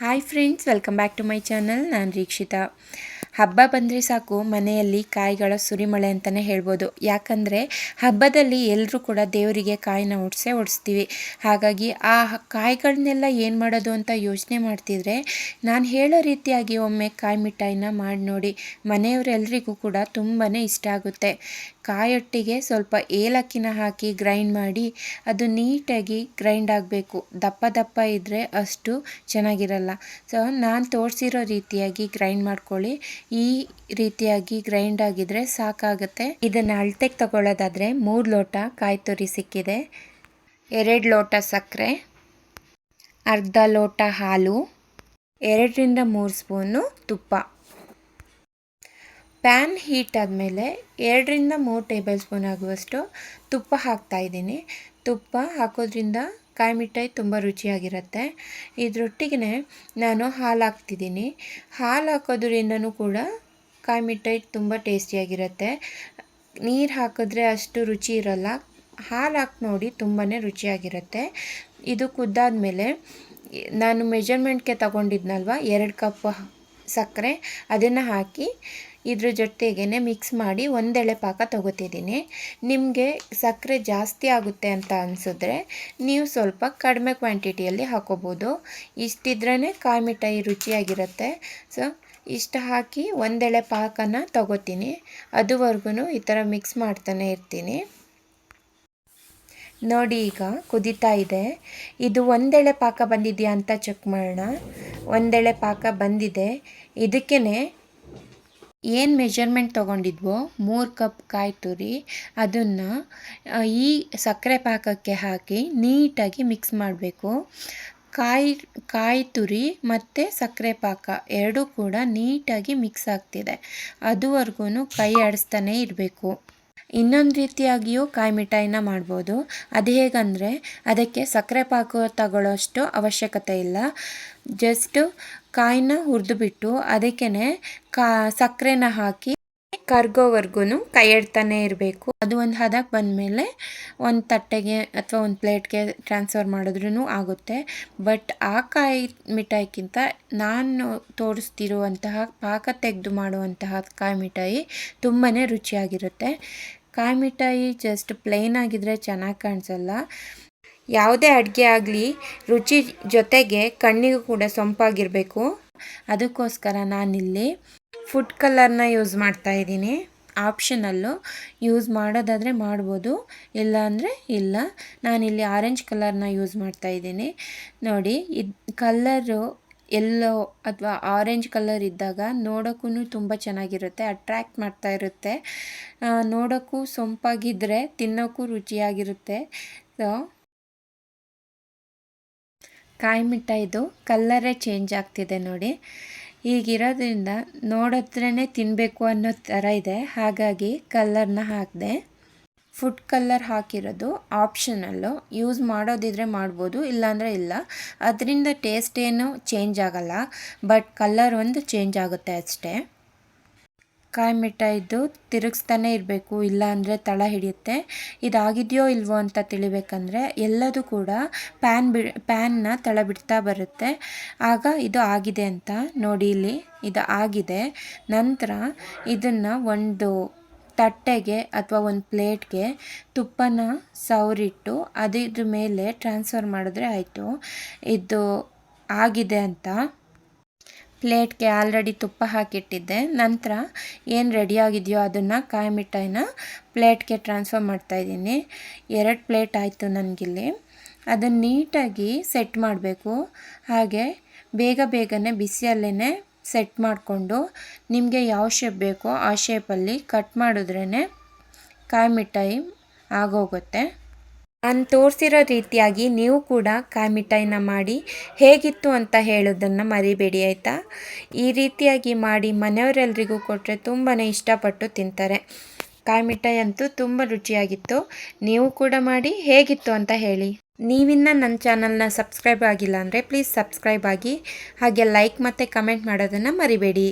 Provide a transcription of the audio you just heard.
Hi friends welcome back to my channel ನಾನು ರೀಕ್ಷಿತಾ. ಹಬ್ಬ ಬಂದರೆ ಸಾಕು, ಮನೆಯಲ್ಲಿ ಕಾಯಿಗಳ ಸುರಿಮಳೆ ಅಂತಲೇ ಹೇಳ್ಬೋದು. ಯಾಕಂದರೆ ಹಬ್ಬದಲ್ಲಿ ಎಲ್ಲರೂ ಕೂಡ ದೇವರಿಗೆ ಕಾಯಿನ ಒಡಿಸೇ ಒಡಿಸ್ತೀವಿ ಹಾಗಾಗಿ ಆ ಕಾಯಿಗಳನ್ನೆಲ್ಲ ಏನು ಮಾಡೋದು ಅಂತ ಯೋಚನೆ ಮಾಡ್ತಿದ್ರೆ, ನಾನು ಹೇಳೋ ರೀತಿಯಾಗಿ ಒಮ್ಮೆ ಕಾಯಿ ಮಿಠಾಯಿನ ಮಾಡಿ ನೋಡಿ ಮನೆಯವರೆಲ್ಲರಿಗೂ ಕೂಡ ತುಂಬಾ ಇಷ್ಟ ಆಗುತ್ತೆ. ಕಾಯೊಟ್ಟಿಗೆ ಸ್ವಲ್ಪ ಏಲಕ್ಕಿನ ಹಾಕಿ ಗ್ರೈಂಡ್ ಮಾಡಿ ಅದು ನೀಟಾಗಿ ಗ್ರೈಂಡ್ ಆಗಬೇಕು. ದಪ್ಪ ದಪ್ಪ ಇದ್ದರೆ ಅಷ್ಟು ಚೆನ್ನಾಗಿರಲ್ಲ. ಸೊ ನಾನು ತೋರಿಸಿರೋ ರೀತಿಯಾಗಿ ಗ್ರೈಂಡ್ ಮಾಡ್ಕೊಳ್ಳಿ. ಈ ರೀತಿಯಾಗಿ ಗ್ರೈಂಡ್ ಆಗಿದ್ರೆ ಸಾಕಾಗುತ್ತೆ. ಇದನ್ನು ಅಳತೆಗೆ ತಗೊಳ್ಳೋದಾದರೆ ಮೂರು ಲೋಟ ಕಾಯಿ ತುರಿ ಸಿಕ್ಕಿದೆ. ಎರಡು ಲೋಟ ಸಕ್ಕರೆ. ಅರ್ಧ ಲೋಟ ಹಾಲು. ಎರಡರಿಂದ ಮೂರು ಸ್ಪೂನು ತುಪ್ಪ. ಪ್ಯಾನ್ ಹೀಟ್ ಆದಮೇಲೆ ಎರಡರಿಂದ ಮೂರು ಟೇಬಲ್ ಸ್ಪೂನ್ ಆಗುವಷ್ಟು ತುಪ್ಪ ಹಾಕ್ತಾ ಇದ್ದೀನಿ. ತುಪ್ಪ ಹಾಕೋದ್ರಿಂದ ಕಾಯಿ ಮಿಠಾಯಿ ತುಂಬ ರುಚಿಯಾಗಿರುತ್ತೆ. ಇದರೊಟ್ಟಿಗೆ ನಾನು ಹಾಲು ಹಾಕ್ತಿದ್ದೀನಿ. ಹಾಲು ಹಾಕೋದ್ರಿಂದನೂ ಕೂಡ ಕಾಯಿ ಮಿಠಾಯಿ ತುಂಬ ಟೇಸ್ಟಿಯಾಗಿರುತ್ತೆ. ನೀರು ಹಾಕಿದ್ರೆ ಅಷ್ಟು ರುಚಿ ಇರಲ್ಲ. ಹಾಲು ಹಾಕಿ ನೋಡಿ ತುಂಬಾ ರುಚಿಯಾಗಿರುತ್ತೆ. ಇದು ಕುದ್ದಾದಮೇಲೆ ನಾನು ಮೆಜರ್ಮೆಂಟ್ಗೆ ತಗೊಂಡಿದ್ನಲ್ವ? ಎರಡು ಕಪ್ ಸಕ್ಕರೆ. ಅದನ್ನು ಹಾಕಿ ಇದ್ರ ಜೊತೆಗೇ ಮಿಕ್ಸ್ ಮಾಡಿ ಒಂದೆಳೆ ಪಾಕ ತೊಗೋತಿದ್ದೀನಿ. ನಿಮಗೆ ಸಕ್ಕರೆ ಜಾಸ್ತಿ ಆಗುತ್ತೆ ಅಂತ ಅನಿಸಿದ್ರೆ ನೀವು ಸ್ವಲ್ಪ ಕಡಿಮೆ ಕ್ವಾಂಟಿಟಿಯಲ್ಲಿ ಹಾಕೋಬೋದು. ಇಷ್ಟಿದ್ರೇ ಕಾಯಿ ಮಿಠಾಯಿ ರುಚಿಯಾಗಿರುತ್ತೆ. ಸೊ ಇಷ್ಟು ಹಾಕಿ ಒಂದೆಳೆ ಪಾಕನ ತಗೋತೀನಿ. ಅದುವರೆಗೂ ಈ ಥರ ಮಿಕ್ಸ್ ಮಾಡ್ತಾನೆ ಇರ್ತೀನಿ. ನೋಡಿ ಈಗ ಕುದೀತಾ ಇದೆ. ಇದು ಒಂದೆಳೆ ಪಾಕ ಬಂದಿದೆಯಾ ಅಂತ ಚೆಕ್ ಮಾಡೋಣ. ಒಂದೆಳೆ ಪಾಕ ಬಂದಿದೆ. ಇದಕ್ಕೇ ಏನು ಮೆಜರ್ಮೆಂಟ್ ತೊಗೊಂಡಿದ್ವೋ, ಮೂರು ಕಪ್ ಕಾಯಿ ತುರಿ, ಅದನ್ನು ಈ ಸಕ್ಕರೆ ಪಾಕಕ್ಕೆ ಹಾಕಿ ನೀಟಾಗಿ ಮಿಕ್ಸ್ ಮಾಡಬೇಕು. ಕಾಯಿ ಕಾಯಿ ತುರಿ ಮತ್ತು ಸಕ್ಕರೆ ಪಾಕ ಎರಡೂ ಕೂಡ ನೀಟಾಗಿ ಮಿಕ್ಸ್ ಆಗ್ತಿದೆ. ಅದುವರೆಗೂ ಕೈ ಆಡಿಸ್ತಾನೆ ಇರಬೇಕು. ಇನ್ನೊಂದು ರೀತಿಯಾಗಿಯೂ ಕಾಯಿ ಮಿಠಾಯಿನ ಮಾಡ್ಬೋದು. ಅದು ಹೇಗಂದರೆ, ಅದಕ್ಕೆ ಸಕ್ಕರೆ ಪಾಕ ತಗೊಳ್ಳೋಷ್ಟು ಅವಶ್ಯಕತೆ ಇಲ್ಲ. ಜಸ್ಟು ಕಾಯಿನ ಹುರಿದುಬಿಟ್ಟು ಅದಕ್ಕೇ ಕಾ, ಸಕ್ಕರೆನ ಹಾಕಿ ಕರ್ಗೋವರೆಗೂ ಕೈ ಎಡ್ತಾನೆ ಇರಬೇಕು. ಅದು ಒಂದು ಹದಕ್ಕೆ ಬಂದಮೇಲೆ ಒಂದು ತಟ್ಟೆಗೆ ಅಥವಾ ಒಂದು ಪ್ಲೇಟ್ಗೆ ಟ್ರಾನ್ಸ್ಫರ್ ಮಾಡಿದ್ರೂ ಆಗುತ್ತೆ. ಬಟ್ ಆ ಕಾಯಿ ಮಿಠಾಯಿಗಿಂತ ನಾನು ತೋರಿಸ್ತಿರುವಂತಹ, ಪಾಕ ತೆಗೆದು ಮಾಡುವಂತಹ ಕಾಯಿ ಮಿಠಾಯಿ ತುಂಬಾ ರುಚಿಯಾಗಿರುತ್ತೆ. ಕಾಯಿ ಮಿಠಾಯಿ ಜಸ್ಟ್ ಪ್ಲೇನ್ ಆಗಿದ್ರೆ ಚೆನ್ನಾಗಿ ಕಾಣಿಸಲ್ಲ. ಯಾವುದೇ ಅಡುಗೆ ಆಗಲಿ, ರುಚಿ ಜೊತೆಗೆ ಕಣ್ಣಿಗೂ ಕೂಡ ಸೊಂಪಾಗಿರಬೇಕು. ಅದಕ್ಕೋಸ್ಕರ ನಾನಿಲ್ಲಿ ಫುಡ್ ಕಲರ್ನ ಯೂಸ್ ಮಾಡ್ತಾ ಇದ್ದೀನಿ. ಆಪ್ಷನಲ್ಲು ಯೂಸ್ ಮಾಡೋದಾದರೆ ಮಾಡ್ಬೋದು ಇಲ್ಲ ಅಂದರೆ ಇಲ್ಲ. ನಾನಿಲ್ಲಿ ಆರೆಂಜ್ ಕಲರ್ನ ಯೂಸ್ ಮಾಡ್ತಾ ಇದ್ದೀನಿ. ನೋಡಿ, ಇದು ಕಲ್ಲರು ಎಲ್ಲೋ ಅಥವಾ ಆರೆಂಜ್ ಕಲರ್ ಇದ್ದಾಗ ನೋಡೋಕ್ಕೂ ತುಂಬ ಚೆನ್ನಾಗಿರುತ್ತೆ ಅಟ್ರ್ಯಾಕ್ಟ್ ಮಾಡ್ತಾ ಇರುತ್ತೆ. ನೋಡೋಕ್ಕೂ ಸೊಂಪಾಗಿದ್ದರೆ ತಿನ್ನೋಕ್ಕೂ ರುಚಿಯಾಗಿರುತ್ತೆ. ಸೊ ಕಾಯಿ ಮಿಠಾಯಿದು ಕಲ್ಲರೇ ಚೇಂಜ್ ಆಗ್ತಿದೆ ನೋಡಿ. ಈಗಿರೋದ್ರಿಂದ ನೋಡಿದ್ರೇ ತಿನ್ನಬೇಕು ಅನ್ನೋ ಥರ ಇದೆ, ಹಾಗಾಗಿ ಕಲ್ಲರ್ನ ಹಾಕಿದೆ. ಫುಡ್ ಕಲ್ಲರ್ ಹಾಕಿರೋದು ಆಪ್ಷನಲ್ಲು. ಯೂಸ್ ಮಾಡೋದಿದ್ರೆ ಮಾಡ್ಬೋದು, ಇಲ್ಲಾಂದರೆ ಇಲ್ಲ. ಅದರಿಂದ ಟೇಸ್ಟ್ ಏನು ಚೇಂಜ್ ಆಗಲ್ಲ, ಬಟ್ ಕಲ್ಲರ್ ಒಂದು ಚೇಂಜ್ ಆಗುತ್ತೆ ಅಷ್ಟೇ. ಕಾಯಿ ಮಿಠಾಯಿದ್ದು ತಿರುಗಿಸ್ತಾನೆ ಇರಬೇಕು ಇಲ್ಲ ಅಂದರೆ ತಳ ಹಿಡಿಯುತ್ತೆ. ಇದಾಗಿದೆಯೋ ಇಲ್ವೋ ಅಂತ ತಿಳಿಬೇಕಂದ್ರೆ ಎಲ್ಲದೂ ಕೂಡ ಪ್ಯಾನ್ ಬಿ, ಪ್ಯಾನ್ನ ತಳ ಬಿಡ್ತಾ ಬರುತ್ತೆ. ಆಗ ಇದು ಆಗಿದೆ ಅಂತ ನೋಡಿ ಇಲ್ಲಿ, ಇದು ಆಗಿದೆ. ನಂತರ ಇದನ್ನು ಒಂದು ತಟ್ಟೆಗೆ ಅಥವಾ ಒಂದು ಪ್ಲೇಟ್ಗೆ ತುಪ್ಪನ ಸವರಿಟ್ಟು ಅದಿದ್ರ ಮೇಲೆ ಟ್ರಾನ್ಸ್ಫರ್ ಮಾಡಿದ್ರೆ ಆಯಿತು. ಇದು ಆಗಿದೆ ಅಂತ. ಪ್ಲೇಟ್ಗೆ ಆಲ್ರೆಡಿ ತುಪ್ಪ ಹಾಕಿಟ್ಟಿದ್ದೆ. ನಂತರ ಏನು ರೆಡಿಯಾಗಿದೆಯೋ ಅದನ್ನು ಕಾಯಿ ಮಿಠಾಯಿನ ಪ್ಲೇಟ್ಗೆ ಟ್ರಾನ್ಸ್ಫರ್ ಮಾಡ್ತಾಯಿದ್ದೀನಿ ಎರಡು ಪ್ಲೇಟ್ ಆಯಿತು ನನಗಿಲ್ಲಿ. ಅದನ್ನು ನೀಟಾಗಿ ಸೆಟ್ ಮಾಡಬೇಕು. ಹಾಗೆ ಬೇಗ ಬೇಗನೆ ಬಿಸಿಯಲ್ಲೇ ಸೆಟ್ ಮಾಡಿಕೊಂಡು ನಿಮಗೆ ಯಾವ ಶೇಪ್ ಬೇಕೋ ಆ ಶೇಪಲ್ಲಿ ಕಟ್ ಮಾಡಿದ್ರೇ ಕಾಯಿ ಮಿಠಾಯಿ ಆಗೋಗುತ್ತೆ. ನಾನು ತೋರಿಸಿರೋ ರೀತಿಯಾಗಿ ನೀವು ಕೂಡ ಕಾಯಿ ಮಿಠಾಯಿನ ಮಾಡಿ ಹೇಗಿತ್ತು ಅಂತ ಹೇಳೋದನ್ನು ಮರಿಬೇಡಿ, ಆಯಿತಾ? ಈ ರೀತಿಯಾಗಿ ಮಾಡಿ ಮನೆಯವರೆಲ್ಲರಿಗೂ ಕೊಟ್ಟರೆ ತುಂಬಾ ಇಷ್ಟಪಟ್ಟು ತಿಂತಾರೆ. ಕಾಯಿ ಮಿಠಾಯಿ ಅಂತೂ ತುಂಬ ರುಚಿಯಾಗಿತ್ತು. ನೀವು ಕೂಡ ಮಾಡಿ ಹೇಗಿತ್ತು ಅಂತ ಹೇಳಿ. ನೀವಿನ್ನ ನನ್ನ ಚಾನಲ್ನ ಸಬ್ಸ್ಕ್ರೈಬ್ ಆಗಿಲ್ಲ ಅಂದರೆ ಪ್ಲೀಸ್ ಸಬ್ಸ್ಕ್ರೈಬ್ ಆಗಿ ಹಾಗೆ ಲೈಕ್ ಮತ್ತು ಕಮೆಂಟ್ ಮಾಡೋದನ್ನು ಮರಿಬೇಡಿ.